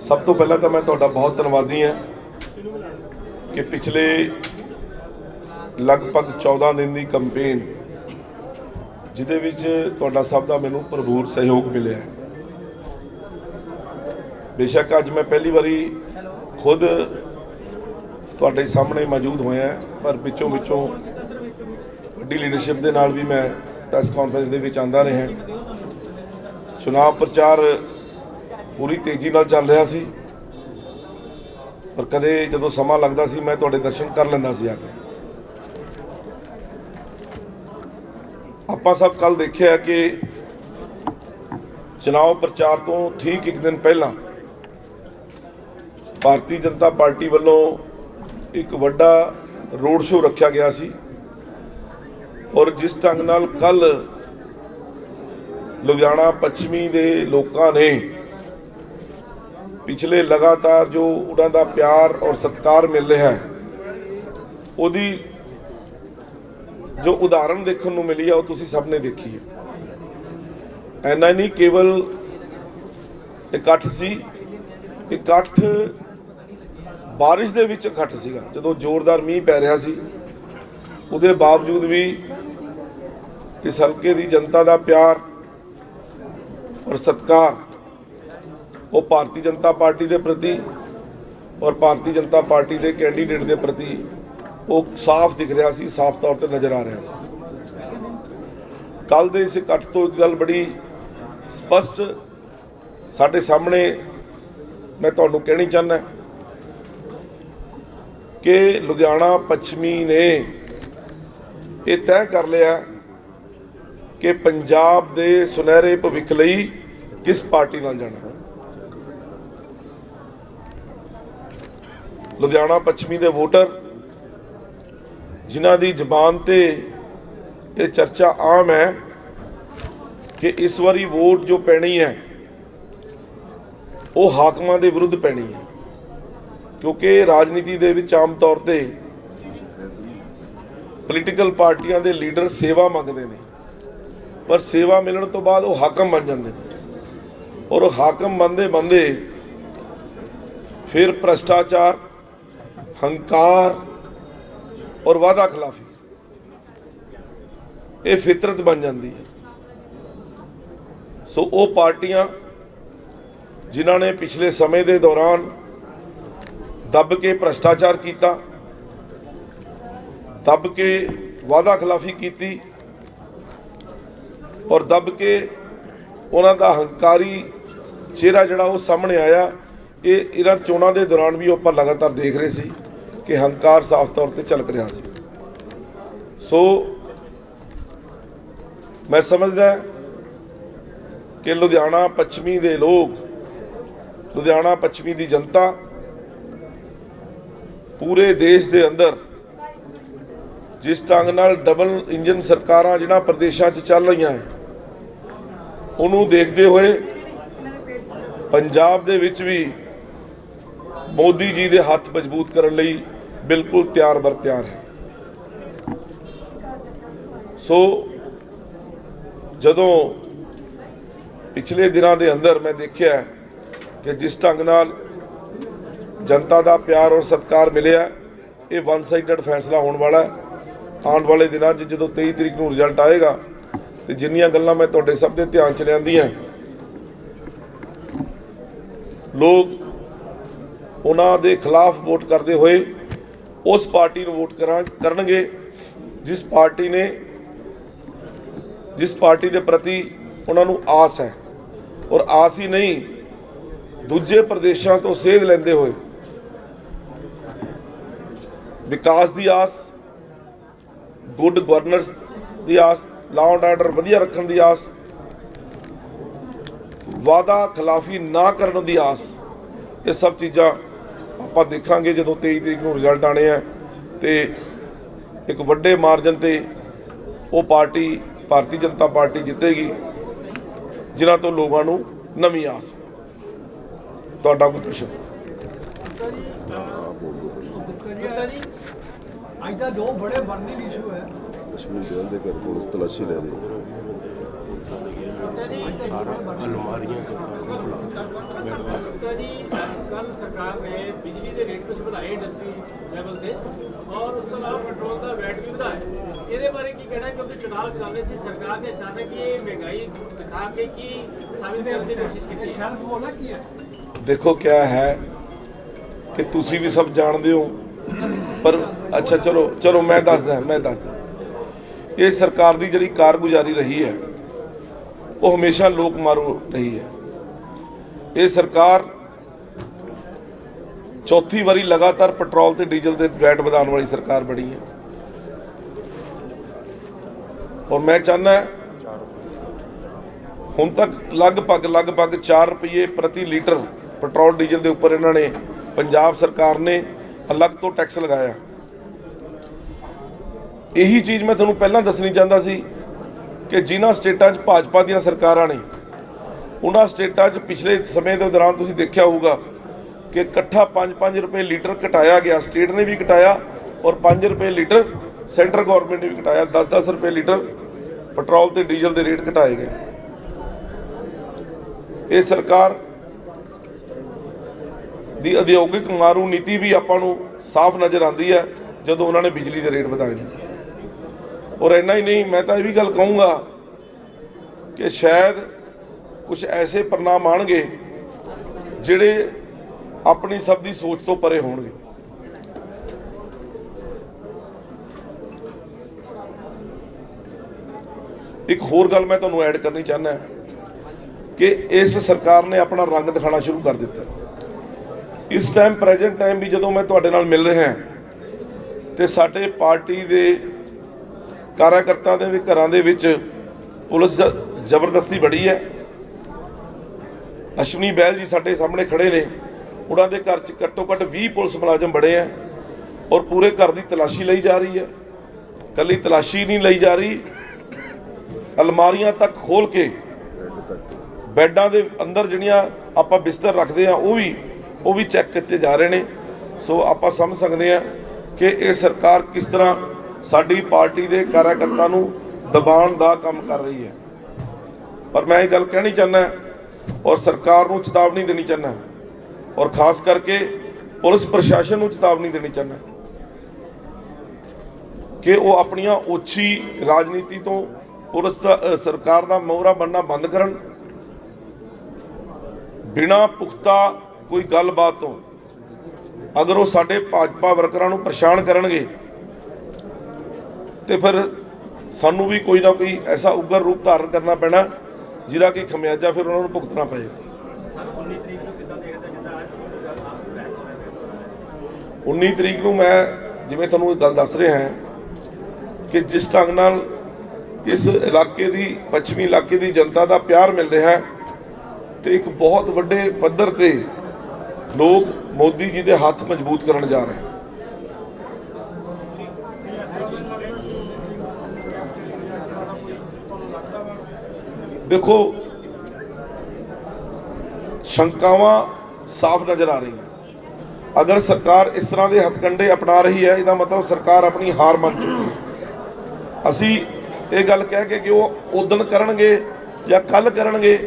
ਸਭ ਤੋਂ ਪਹਿਲਾਂ ਤਾਂ ਮੈਂ ਤੁਹਾਡਾ ਬਹੁਤ ਧੰਨਵਾਦੀ ਹਾਂ ਕਿ ਪਿਛਲੇ ਲਗਭਗ 14 ਦਿਨ ਦੀ ਕੈਂਪੇਨ ਜਿਹਦੇ ਵਿੱਚ ਤੁਹਾਡਾ ਸਭ ਦਾ ਮੈਨੂੰ ਭਰਪੂਰ ਸਹਿਯੋਗ ਮਿਲਿਆ ਹੈ। ਬੇਸ਼ੱਕ ਅੱਜ ਮੈਂ ਪਹਿਲੀ ਵਾਰੀ ਖੁਦ ਤੁਹਾਡੇ ਸਾਹਮਣੇ ਮੌਜੂਦ ਹੋਇਆ ਪਰ ਵਿੱਚੋਂ ਵਿੱਚੋਂ ਵੱਡੀ ਲੀਡਰਸ਼ਿਪ ਦੇ ਨਾਲ ਵੀ ਮੈਂ ਪ੍ਰੈਸ ਕਾਨਫਰੰਸ ਦੇ ਵਿੱਚ ਆਂਦਾ ਰਿਹਾ ਚੁਣਾਵ ਪ੍ਰਚਾਰ ਪੂਰੀ ਤੇਜ਼ੀ ਨਾਲ ਚੱਲ ਰਿਹਾ ਸੀ। ਪਰ ਕਦੇ ਜਦੋਂ ਸਮਾਂ ਲੱਗਦਾ ਸੀ, ਮੈਂ ਤੁਹਾਡੇ ਦਰਸ਼ਨ ਕਰ ਲੈਂਦਾ ਸੀ ਆ ਕੇ। ਆਪਾਂ ਸਭ ਕੱਲ ਦੇਖਿਆ ਕਿ ਚੁਣਾਵ ਪ੍ਰਚਾਰ ਤੋਂ ਠੀਕ ਇੱਕ ਦਿਨ ਪਹਿਲਾਂ ਭਾਰਤੀ ਜਨਤਾ ਪਾਰਟੀ ਵੱਲੋਂ ਇੱਕ ਵੱਡਾ ਰੋਡ ਸ਼ੋਅ ਰੱਖਿਆ ਗਿਆ ਸੀ। ਔਰ ਜਿਸ ਢੰਗ ਨਾਲ ਕੱਲ ਲੁਧਿਆਣਾ ਪੱਛਮੀ ਦੇ ਲੋਕਾਂ ਨੇ ਪਿਛਲੇ ਲਗਾਤਾਰ ਜੋ ਉਹਨਾਂ ਦਾ ਪਿਆਰ ਔਰ ਸਤਿਕਾਰ ਮਿਲ ਰਿਹਾ ਹੈ, ਉਹਦੀ ਜੋ ਉਦਾਹਰਣ ਦੇਖਣ ਨੂੰ ਮਿਲੀ ਆ, ਉਹ ਤੁਸੀਂ ਸਭ ਨੇ ਦੇਖੀ ਹੈ। ਐਨਾ ਨਹੀਂ ਕੇਵਲ ਇਕੱਠ ਸੀ, ਇਕੱਠ ਬਾਰਿਸ਼ ਦੇ ਵਿੱਚ ਇਕੱਠ ਸੀਗਾ। ਜਦੋਂ ਜ਼ੋਰਦਾਰ ਮੀਂਹ ਪੈ ਰਿਹਾ ਸੀ, ਉਹਦੇ ਬਾਵਜੂਦ ਵੀ ਇਸ ਹਲਕੇ ਦੀ ਜਨਤਾ ਦਾ ਪਿਆਰ ਔਰ ਸਤਿਕਾਰ ਉਹ ਭਾਰਤੀ ਜਨਤਾ ਪਾਰਟੀ ਦੇ ਪ੍ਰਤੀ ਔਰ ਭਾਰਤੀ ਜਨਤਾ ਪਾਰਟੀ ਦੇ ਕੈਂਡੀਡੇਟ ਦੇ ਪ੍ਰਤੀ ਉਹ ਸਾਫ਼ ਦਿਖ ਰਿਹਾ ਸੀ, ਸਾਫ਼ ਤੌਰ ਤੇ ਨਜ਼ਰ ਆ ਰਿਹਾ ਸੀ। ਕੱਲ ਦੇ ਇਸ ਇਕੱਠ ਤੋਂ ਇੱਕ ਗੱਲ ਬੜੀ ਸਪਸ਼ਟ ਸਾਡੇ ਸਾਹਮਣੇ ਮੈਂ ਤੁਹਾਨੂੰ ਕਹਿਣੀ ਚਾਹੁੰਦਾ ਕਿ ਲੁਧਿਆਣਾ ਪੱਛਮੀ ਨੇ ਇਹ ਤੈਅ ਕਰ ਲਿਆ ਕਿ ਪੰਜਾਬ ਦੇ ਸੁਨਹਿਰੇ ਭਵਿੱਖ ਲਈ ਕਿਸ ਪਾਰਟੀ ਨਾਲ ਜਾਣਾ। ਲੁਧਿਆਣਾ ਪੱਛਮੀ ਦੇ ਵੋਟਰ, ਜਿਨ੍ਹਾਂ ਦੀ ਜ਼ਬਾਨ ਤੇ ਇਹ ਚਰਚਾ ਆਮ ਹੈ ਕਿ ਇਸ ਵਾਰੀ ਵੋਟ ਜੋ ਪੈਣੀ ਹੈ, ਉਹ ਹਾਕਮਾਂ ਦੇ ਵਿਰੁੱਧ ਪੈਣੀ ਹੈ। ਕਿਉਂਕਿ ਰਾਜਨੀਤੀ ਦੇ ਵਿੱਚ ਆਮ ਤੌਰ ਤੇ ਪੋਲੀਟੀਕਲ ਪਾਰਟੀਆਂ ਦੇ ਲੀਡਰ ਸੇਵਾ ਮੰਗਦੇ ਨੇ। ਪਰ ਸੇਵਾ ਮਿਲਣ ਤੋਂ ਬਾਅਦ ਉਹ ਹਾਕਮ ਬਣ ਜਾਂਦੇ ਨੇ। ਔਰ ਹਾਕਮ ਬੰਦੇ ਬੰਦੇ ਫਿਰ ਭ੍ਰਸ਼ਟਾਚਾਰ ਹੰਕਾਰ ਔਰ ਵਾਦਾ ਖਿਲਾਫੀ। ਇਹ ਫਿਤਰਤ ਬਣ ਜਾਂਦੀ ਹੈ। ਸੋ ਉਹ ਪਾਰਟੀਆਂ ਜਿਨ੍ਹਾਂ ਨੇ ਪਿਛਲੇ ਸਮੇਂ ਦੇ ਦੌਰਾਨ ਦੱਬ ਕੇ ਭ੍ਰਸ਼ਟਾਚਾਰ ਕੀਤਾ, ਦੱਬ ਕੇ ਵਾਦਾ ਖਿਲਾਫੀ ਕੀਤੀ ਔਰ ਦੱਬ ਕੇ ਉਹਨਾਂ ਦਾ ਹੰਕਾਰੀ ਚਿਹਰਾ ਜਿਹੜਾ ਉਹ ਸਾਹਮਣੇ ਆਇਆ, ਇਹ ਇਹਨਾਂ ਚੋਣਾਂ ਦੇ ਦੌਰਾਨ ਵੀ ਆਪਾਂ ਲਗਾਤਾਰ ਦੇਖ ਰਹੇ ਸੀ। ਕਿ ਹੰਕਾਰ ਸਾਫ਼ ਤੌਰ ਤੇ ਝਲਕ ਰਿਹਾ ਸੀ। ਸੋ ਮੈਂ ਸਮਝਦਾ ਕਿ ਲੁਧਿਆਣਾ ਪੱਛਮੀ ਦੇ ਲੋਕ, ਲੁਧਿਆਣਾ ਪੱਛਮੀ ਦੀ ਜਨਤਾ ਪੂਰੇ ਦੇਸ਼ ਦੇ ਅੰਦਰ ਜਿਸ ਢੰਗ ਨਾਲ ਡਬਲ ਇੰਜਨ ਸਰਕਾਰਾਂ ਜਿਹਨਾਂ ਪ੍ਰਦੇਸ਼ਾਂ 'ਚ ਚੱਲ ਰਹੀਆਂ ਹੈ ਉਹਨੂੰ ਦੇਖਦੇ ਹੋਏ ਪੰਜਾਬ ਦੇ ਵਿੱਚ ਵੀ ਮੋਦੀ ਜੀ ਦੇ ਹੱਥ ਮਜ਼ਬੂਤ ਕਰਨ ਲਈ ਬਿਲਕੁਲ ਤਿਆਰ ਬਰ ਤਿਆਰ ਹੈ। ਸੋ ਜਦੋਂ ਪਿਛਲੇ ਦਿਨਾਂ ਦੇ ਅੰਦਰ ਮੈਂ ਦੇਖਿਆ ਕਿ ਜਿਸ ਢੰਗ ਨਾਲ ਜਨਤਾ ਦਾ ਪਿਆਰ ਔਰ ਸਤਿਕਾਰ ਮਿਲਿਆ, ਇਹ ਵਨ ਸਾਈਡਡ ਫੈਸਲਾ ਹੋਣ ਵਾਲਾ ਆਉਣ ਵਾਲੇ ਦਿਨਾਂ 'ਚ ਜਦੋਂ 23 ਤਰੀਕ ਨੂੰ ਰਿਜ਼ਲਟ ਆਏਗਾ, ਤੇ ਜਿੰਨੀਆਂ ਗੱਲਾਂ ਮੈਂ ਤੁਹਾਡੇ ਸਭ ਦੇ ਧਿਆਨ 'ਚ ਲਿਆਂਦੀਆਂ, ਲੋਕ ਉਹਨਾਂ ਦੇ ਖਿਲਾਫ ਵੋਟ ਕਰਦੇ ਹੋਏ ਉਸ ਪਾਰਟੀ ਨੂੰ ਵੋਟ ਕਰਾਂ, ਕਰਨਗੇ, ਜਿਸ ਪਾਰਟੀ ਨੇ, ਜਿਸ ਪਾਰਟੀ ਦੇ ਪ੍ਰਤੀ ਉਹਨਾਂ ਨੂੰ ਆਸ ਹੈ। ਔਰ ਆਸ ਹੀ ਨਹੀਂ, ਦੂਜੇ ਪ੍ਰਦੇਸ਼ਾਂ ਤੋਂ ਸੇਧ ਲੈਂਦੇ ਹੋਏ। ਵਿਕਾਸ ਦੀ ਆਸ ਗੁੱਡ ਗਵਰਨਰਸ ਦੀ ਆਸ ਲਾਅ ਐਂਡ ਆਰਡਰ ਵਧੀਆ ਰੱਖਣ ਦੀ ਆਸ ਵਾਦਾ ਖਿਲਾਫੀ ਨਾ ਕਰਨ ਦੀ ਆਸ, ਇਹ ਸਭ ਚੀਜ਼ਾਂ ਆਪਾਂ ਦੇਖਾਂਗੇ ਜਦੋਂ 23 ਤਰੀਕ ਨੂੰ ਰਿਜ਼ਲਟ ਆਣੇ ਆ ਤੇ ਇੱਕ ਵੱਡੇ ਮਾਰਜਨ ਤੇ ਉਹ ਪਾਰਟੀ ਭਾਰਤੀ ਜਨਤਾ ਪਾਰਟੀ ਜਿੱਤੇਗੀ ਜਿਨ੍ਹਾਂ ਤੋਂ ਲੋਕਾਂ ਨੂੰ ਨਵੀਂ ਆਸ। ਤੁਹਾਡਾ ਕੋਈ ਪ੍ਰਸ਼ਨ? ਗੁਪਤਾ ਜੀ ਅੱਜ ਦਾ ਦੋ ਬੜੇ ਬਰਨਿੰਗ ਇਸ਼ੂ ਹੈ। ਕਸ਼ਮੀਰ ਦੇ ਘਰ ਪੁਲਿਸ ਤਲਾਸ਼ੀ ਲੈ ਰਹੀ ਹੈ। ਸਾਰਾ ਅਲਮਾਰੀਆਂ ਤੋਂ ਸਾਰਾ ਬੁਲਾਤਾ ਬੈਠਵਾ ਗੁਪਤਾ ਜੀ ਕੱਲ ਸਰਕਾਰ ਨੇ ਬਿਜਲੀ ਦੇ ਰੇਟ ਕੁਝ ਵਧਾਏ ਇੰਡਸਟਰੀ ਲੈਵਲ ਤੇ ਔਰ ਉਸ ਤੋਂ ਇਲਾਵਾ ਪੈਟਰੋਲ ਦਾ ਵੈਟ ਵੀ ਵਧਾਇਆ। ਇਹਦੇ ਬਾਰੇ ਕੀ ਕਹਿਣਾ? ਕਿਉਂਕਿ ਚੁਣਾਵ ਚੱਲ ਰਹੇ ਸੀ। ਸਰਕਾਰ ਨੇ ਅਚਾਨਕ ਹੀ ਇਹ ਮਹਿੰਗਾਈ ਦਿਖਾ ਕੇ ਕੀ ਸਾਬਿਤ ਕਰਨ ਦੀ ਕੋਸ਼ਿਸ਼ ਕੀਤੀ? ਹੈ ਸ਼ਰਫ ਬੋਲਾ ਕੀ ਹੈ ਦੇਖੋ ਕਿਆ ਹੈ ਕਿ ਤੁਸੀਂ ਵੀ ਸਭ ਜਾਣਦੇ ਹੋ। ਪਰ ਅੱਛਾ ਚਲੋ ਚਲੋ ਮੈਂ ਦੱਸਦਾ ਮੈਂ ਦੱਸਦਾ। ਇਹ ਸਰਕਾਰ ਦੀ ਜਿਹੜੀ ਕਾਰਗੁਜ਼ਾਰੀ ਰਹੀ ਹੈ ਉਹ ਹਮੇਸ਼ਾ ਲੋਕ ਮਾਰੂ ਰਹੀ ਹੈ। ਇਹ ਸਰਕਾਰ ਚੌਥੀ ਵਾਰੀ ਲਗਾਤਾਰ ਪੈਟਰੋਲ ਤੇ ਡੀਜ਼ਲ ਦੇ ਵੈਟ ਵਧਾਉਣ ਵਾਲੀ ਸਰਕਾਰ ਬਣੀ ਹੈ। ਔਰ ਮੈਂ ਚਾਹੁੰਦਾ ਹੁਣ ਤੱਕ ਲਗਭਗ ਲਗਭਗ 4 ਰੁਪਏ ਪ੍ਰਤੀ ਲੀਟਰ ਪੈਟਰੋਲ, ਡੀਜ਼ਲ ਦੇ ਉੱਪਰ ਇਹਨਾਂ ਨੇ ਪੰਜਾਬ ਸਰਕਾਰ ਨੇ ਅਲੱਗ ਤੋਂ ਟੈਕਸ ਲਗਾਇਆ। ਇਹੀ ਚੀਜ਼ ਮੈਂ ਤੁਹਾਨੂੰ ਪਹਿਲਾਂ ਦੱਸਣੀ ਚਾਹੁੰਦਾ ਸੀ ਕਿ ਜਿਨ੍ਹਾਂ ਸਟੇਟਾਂ 'ਚ ਭਾਜਪਾ ਦੀਆਂ ਸਰਕਾਰਾਂ ਨੇ, ਉਹਨਾਂ ਸਟੇਟਾਂ 'ਚ ਪਿਛਲੇ ਸਮੇਂ ਦੇ ਦੌਰਾਨ ਤੁਸੀਂ ਦੇਖਿਆ ਹੋਊਗਾ ਕਿ ਇਕੱਠਾ 5-5 ਰੁਪਏ ਲੀਟਰ ਘਟਾਇਆ ਗਿਆ, ਸਟੇਟ ਨੇ ਵੀ ਘਟਾਇਆ ਔਰ 5 ਰੁਪਏ ਲੀਟਰ ਸੈਂਟਰ ਗਵਰਨਮੈਂਟ ਨੇ ਵੀ ਘਟਾਇਆ 10-10 ਰੁਪਏ ਲੀਟਰ ਪੈਟਰੋਲ ਤੇ ਡੀਜ਼ਲ ਦੇ ਰੇਟ ਘਟਾਏ ਗਏ। ਇਹ ਸਰਕਾਰ ਦੀ ਉਦਯੋਗਿਕ ਮਾਰੂ ਨੀਤੀ ਵੀ ਆਪਾਂ ਨੂੰ ਸਾਫ਼ ਨਜ਼ਰ ਆਉਂਦੀ ਹੈ ਜਦੋਂ ਉਹਨਾਂ ਨੇ ਬਿਜਲੀ ਦੇ ਰੇਟ ਵਧਾਏ ਨੇ। ਔਰ ਇੰਨਾ ਹੀ ਨਹੀਂ, ਮੈਂ ਤਾਂ ਇਹ ਵੀ ਗੱਲ ਕਹੂੰਗਾ ਕਿ ਸ਼ਾਇਦ ਕੁਝ ਐਸੇ ਪ੍ਰਣਾਮ ਆਣਗੇ ਜਿਹੜੇ ਆਪਣੀ ਸਭ ਦੀ ਸੋਚ ਤੋਂ ਪਰੇ ਹੋਣਗੇ। ਇੱਕ ਹੋਰ ਗੱਲ ਮੈਂ ਤੁਹਾਨੂੰ ਐਡ ਕਰਨੀ ਚਾਹੁੰਦਾ ਕਿ ਇਸ ਸਰਕਾਰ ਨੇ ਆਪਣਾ ਰੰਗ ਦਿਖਾਉਣਾ ਸ਼ੁਰੂ ਕਰ ਦਿੱਤਾ। ਇਸ ਟਾਈਮ ਪ੍ਰੈਜ਼ੈਂਟ ਟਾਈਮ ਵੀ ਜਦੋਂ ਮੈਂ ਤੁਹਾਡੇ ਨਾਲ ਮਿਲ ਰਿਹਾ ਤੇ ਸਾਡੇ ਪਾਰਟੀ ਦੇ ਕਾਰਜਕਰਤਾ ਦੇ ਵੀ ਘਰਾਂ ਦੇ ਵਿੱਚ ਪੁਲਿਸ ਜ਼ਬਰਦਸਤੀ ਬੜੀ ਹੈ। ਅਸ਼ਵਨੀ ਬੈਲ ਜੀ ਸਾਡੇ ਸਾਹਮਣੇ ਖੜੇ ਨੇ। ਉਹਨਾਂ ਦੇ ਘਰ 'ਚ ਘੱਟੋ ਘੱਟ 20 ਪੁਲਿਸ ਮੁਲਾਜ਼ਮ ਬੜੇ ਆ ਔਰ ਪੂਰੇ ਘਰ ਦੀ ਤਲਾਸ਼ੀ ਲਈ ਜਾ ਰਹੀ ਹੈ। ਕੱਲੀ ਤਲਾਸ਼ੀ ਨਹੀਂ ਲਈ ਜਾ ਰਹੀ। ਅਲਮਾਰੀਆਂ ਤੱਕ ਖੋਲ ਕੇ ਬੈੱਡਾਂ ਦੇ ਅੰਦਰ ਜਿਹੜੀਆਂ ਆਪਾਂ ਬਿਸਤਰ ਰੱਖਦੇ ਆ ਉਹ ਵੀ ਉਹ ਵੀ ਚੈੱਕ ਕੀਤੇ ਜਾ ਰਹੇ ਨੇ। ਸੋ ਆਪਾਂ ਸਮਝ ਸਕਦੇ ਆ ਕਿ ਇਹ ਸਰਕਾਰ ਕਿਸ ਤਰ੍ਹਾਂ ਸਾਡੀ ਪਾਰਟੀ ਦੇ ਕਾਰਜਕਰਤਾ ਨੂੰ ਦਬਾਉਣ ਦਾ ਕੰਮ ਕਰ ਰਹੀ ਹੈ। ਪਰ ਮੈਂ ਇਹ ਗੱਲ ਕਹਿਣੀ ਚਾਹੁੰਦਾ ਔਰ ਸਰਕਾਰ ਨੂੰ ਚੇਤਾਵਨੀ ਦੇਣੀ ਚਾਹੁੰਦਾ ਔਰ ਖਾਸ ਕਰਕੇ ਪੁਲਿਸ ਪ੍ਰਸ਼ਾਸਨ ਨੂੰ ਚੇਤਾਵਨੀ ਦੇਣੀ ਚਾਹੁੰਦਾ ਕਿ ਉਹ ਆਪਣੀਆਂ ਉੱਚੀ ਰਾਜਨੀਤੀ ਤੋਂ ਪੁਲਿਸ ਦਾ ਸਰਕਾਰ ਦਾ ਮੋਹਰਾ ਬਣਨਾ ਬੰਦ ਕਰਨ। ਬਿਨਾ ਪੁਖਤਾ ਕੋਈ ਗੱਲਬਾਤ ਤੋਂ ਅਗਰ ਉਹ ਸਾਡੇ ਭਾਜਪਾ ਵਰਕਰਾਂ ਨੂੰ ਪਰੇਸ਼ਾਨ ਕਰਨਗੇ ਤੇ ਫਿਰ ਸਾਨੂੰ ਵੀ ਕੋਈ ਨਾ ਕੋਈ ਐਸਾ ਉਗਰ ਰੂਪ ਧਾਰਨ ਕਰਨਾ ਪੈਣਾ, ਜਿਹਦਾ ਕਿ ਖਮਿਆਜਾ ਫਿਰ ਉਹਨਾਂ ਨੂੰ ਭੁਗਤਣਾ ਪਏਗਾ 19 ਤਰੀਕ ਨੂੰ ਮੈਂ ਜਿਵੇਂ ਤੁਹਾਨੂੰ ਇਹ ਗੱਲ ਦੱਸ ਰਿਹਾ ਹਾਂ ਕਿ ਜਿਸ ਢੰਗ ਨਾਲ ਇਸ ਇਲਾਕੇ ਦੀ, ਪੱਛਮੀ ਇਲਾਕੇ ਦੀ ਜਨਤਾ ਦਾ ਪਿਆਰ ਮਿਲ ਰਿਹਾ ਹੈ ਤੇ ਇੱਕ ਬਹੁਤ ਵੱਡੇ ਪੱਧਰ ਤੇ ਲੋਕ ਮੋਦੀ ਜੀ ਦੇ ਹੱਥ ਮਜ਼ਬੂਤ ਕਰਨ ਜਾ ਰਹੇ। ਹਨ ਦੇਖੋ, ਸ਼ੰਕਾਵਾਂ ਸਾਫ਼ ਨਜ਼ਰ ਆ ਰਹੀਆਂ। ਅਗਰ ਸਰਕਾਰ ਇਸ ਤਰ੍ਹਾਂ ਦੇ ਹਥਕੰਡੇ ਅਪਣਾ ਰਹੀ ਹੈ, ਇਹਦਾ ਮਤਲਬ ਸਰਕਾਰ ਆਪਣੀ ਹਾਰ ਮੰਨ ਚੁੱਕੀ ਹੈ। ਅਸੀਂ ਇਹ ਗੱਲ ਕਹਿ ਕੇ ਕਿ ਉਹ ਉਦਣ ਕਰਨਗੇ ਜਾਂ ਕੱਲ ਕਰਨਗੇ,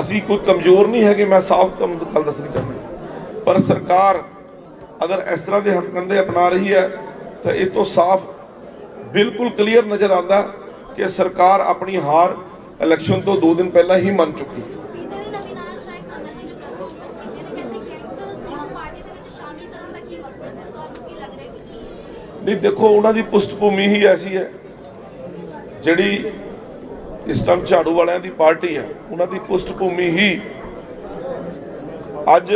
ਅਸੀਂ ਕੋਈ ਕਮਜ਼ੋਰ ਨਹੀਂ ਹੈਗੇ, ਮੈਂ ਸਾਫ਼ ਤੁਹਾਨੂੰ ਗੱਲ ਦੱਸਣੀ ਚਾਹੁੰਦਾ ਪਰ ਸਰਕਾਰ ਅਗਰ ਇਸ ਤਰ੍ਹਾਂ ਦੇ ਹਥਕੰਡੇ ਅਪਣਾ ਰਹੀ ਹੈ, ਤਾਂ ਇਹ ਤੋਂ ਸਾਫ਼ ਬਿਲਕੁਲ ਕਲੀਅਰ ਨਜ਼ਰ ਆਉਂਦਾ ਕਿ ਸਰਕਾਰ ਆਪਣੀ ਹਾਰ ਇਲੈਕਸ਼ਨ ਤੋਂ 2 ਦਿਨ ਪਹਿਲਾਂ ਹੀ ਮੰਨ ਚੁੱਕੀ? ਨਹੀਂ ਦੇਖੋ ਉਹਨਾਂ ਦੀ ਪੁਸ਼ਟ ਭੂਮੀ ਹੀ ਐਸੀ ਹੈ ਜਿਹੜੀ ਇਸ ਟਾਈਮ ਝਾੜੂ ਵਾਲਿਆਂ ਦੀ ਪਾਰਟੀ ਹੈ ਉਹਨਾਂ ਦੀ ਪੁਸ਼ਟ ਭੂਮੀ ਹੀ ਅੱਜ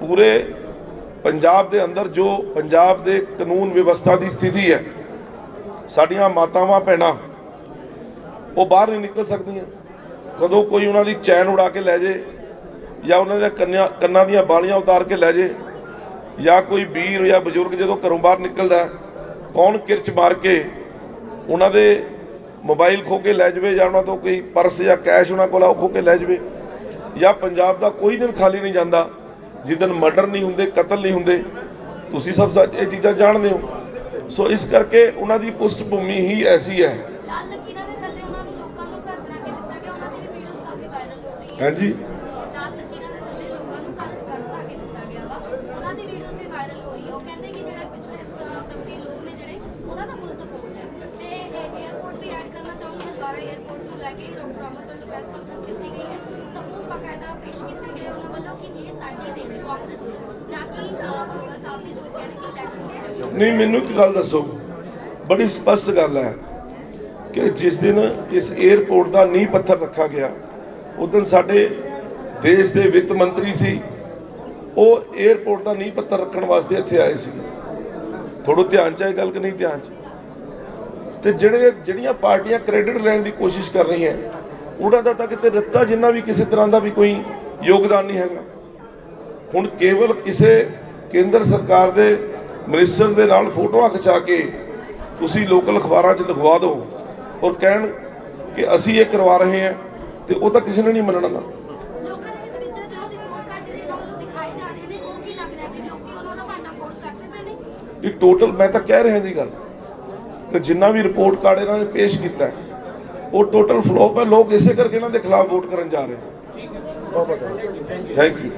ਪੂਰੇ ਪੰਜਾਬ ਦੇ ਅੰਦਰ ਜੋ ਪੰਜਾਬ ਦੇ ਕਾਨੂੰਨ ਵਿਵਸਥਾ ਦੀ ਸਥਿਤੀ ਹੈ ਸਾਡੀਆਂ ਮਾਤਾਵਾਂ ਭੈਣਾਂ ਉਹ ਬਾਹਰ ਨਹੀਂ ਨਿਕਲ ਸਕਦੀਆਂ। ਕਦੋਂ ਕੋਈ ਉਹਨਾਂ ਦੀ ਚੈਨ ਉਡਾ ਕੇ ਲੈ ਜੇ, ਜਾਂ ਉਹਨਾਂ ਦੇ ਕੰਨਾਂ ਕੰਨਾਂ ਦੀਆਂ ਬਾਲੀਆਂ ਉਤਾਰ ਕੇ ਲੈ ਜੇ, ਜਾਂ ਕੋਈ ਵੀਰ ਜਾਂ ਬਜ਼ੁਰਗ ਜਦੋਂ ਘਰੋਂ ਬਾਹਰ ਨਿਕਲਦਾ, ਕੌਣ ਕਿਰਚ ਮਾਰ ਕੇ ਉਹਨਾਂ ਦੇ ਮੋਬਾਈਲ ਖੋ ਕੇ ਲੈ ਜਾਵੇ, ਜਾਂ ਉਹਨਾਂ ਤੋਂ ਕੋਈ ਪਰਸ ਜਾਂ ਕੈਸ਼ ਉਹਨਾਂ ਕੋਲ ਉਹ ਖੋ ਕੇ ਲੈ ਜਾਵੇ। ਜਾਂ ਪੰਜਾਬ ਦਾ ਕੋਈ ਦਿਨ ਖਾਲੀ ਨਹੀਂ ਜਾਂਦਾ ਜਿੱਦਨ ਮਰਡਰ ਨਹੀਂ ਹੁੰਦੇ, ਕਤਲ ਨਹੀਂ ਹੁੰਦੇ, ਤੁਸੀਂ ਸਭ ਇਹ ਚੀਜ਼ਾਂ ਜਾਣਦੇ ਹੋ। ਸੋ ਇਸ ਕਰਕੇ ਉਹਨਾਂ ਦੀ ਪੁਸ਼ਟ ਭੂਮੀ ਹੀ ਐਸੀ ਹੈ ਲਾਲ ਲਕੀਰਾਂ ਦੇ ਥੱਲੇ ਉਹਨਾਂ ਨੂੰ ਲੋਕਾਂ ਨੂੰ ਘਰ ਬਣਾ ਕੇ ਦਿੱਤਾ ਗਿਆ ਉਹਨਾਂ ਹਾਂਜੀ। ਨਹੀਂ ਮੈਨੂੰ ਇੱਕ ਗੱਲ ਦੱਸੋ। ਬੜੀ ਸਪਸ਼ਟ ਗੱਲ ਹੈ ਕਿ ਜਿਸ ਦਿਨ ਇਸ 에ਅਰਪੋਰਟ ਦਾ ਨੀਂਹ ਪੱਥਰ ਰੱਖਿਆ ਗਿਆ ਉਦੋਂ ਸਾਡੇ ਦੇਸ਼ ਦੇ ਵਿੱਤ ਮੰਤਰੀ ਸੀ। ਉਹ 에ਅਰਪੋਰਟ ਦਾ ਨੀਂਹ ਪੱਥਰ ਰੱਖਣ ਵਾਸਤੇ ਇੱਥੇ ਆਏ ਸੀ। ਥੋੜੋ ਧਿਆਨ ਚ ਹੈ ਗੱਲ ਕਿ ਨਹੀਂ ਧਿਆਨ ਚ? ਤੇ ਜਿਹੜੇ, ਜਿਹੜੀਆਂ ਪਾਰਟੀਆਂ ਕ੍ਰੈਡਿਟ ਲੈਣ ਦੀ ਕੋਸ਼ਿਸ਼ ਕਰ ਰਹੀਆਂ, ਉਹਨਾਂ ਦਾ ਤਾਂ ਕਿਤੇ ਰੱਤਾ ਜਿੰਨਾ ਵੀ ਕਿਸੇ ਤਰ੍ਹਾਂ ਦਾ ਵੀ ਕੋਈ ਯੋਗਦਾਨ ਨਹੀਂ ਹੈਗਾ। ਹੁਣ ਕੇਵਲ ਕਿਸੇ ਕੇਂਦਰ ਸਰਕਾਰ ਦੇ ਮਿਨਿਸਟਰ ਦੇ ਨਾਲ ਫੋਟੋਆਂ ਖਿਚਾ ਕੇ ਤੁਸੀਂ ਲੋਕਲ ਅਖਬਾਰਾਂ 'ਚ ਲਿਖਵਾ ਦਿਓ ਔਰ ਕਹਿਣ ਕਿ ਅਸੀਂ ਇਹ ਕਰਵਾ ਰਹੇ ਹਾਂ। ਤੇ ਉਹ ਤਾਂ ਕਿਸੇ ਨੇ ਨਹੀਂ ਮੰਨਣਾ ਨਾ। ਲੋਕਾਂ ਦੇ ਵਿੱਚ ਵਿਚਰ ਜੋ ਰਿਪੋਰਟ ਕਾਰਡ ਜਿਹੜੇ ਇਹਨਾਂ ਵੱਲੋਂ ਦਿਖਾਏ ਜਾ ਰਹੇ ਨੇ ਉਹ ਕੀ ਲੱਗ ਰਿਹਾ ਕਿ ਲੋਕੀ ਉਹਨਾਂ ਦਾ ਭਾਂਡਾ ਫੋੜ ਕਰਦੇ ਪਏ ਨੇ? ਇਹ ਟੋਟਲ ਮੈਂ ਤਾਂ ਕਹਿ ਰਿਹਾ ਦੀ ਗੱਲ ਕਿ ਜਿੰਨਾ ਵੀ ਰਿਪੋਰਟ ਕਾਰਡ ਇਹਨਾਂ ਨੇ ਪੇਸ਼ ਕੀਤਾ ਹੈ, ਉਹ ਟੋਟਲ ਫਲੋਪ ਹੈ। ਲੋਕ ਇਸੇ ਕਰਕੇ ਇਹਨਾਂ ਦੇ ਖਿਲਾਫ ਵੋਟ ਕਰਨ ਜਾ ਰਹੇ ਹਨ ਥੈਂਕ ਯੂ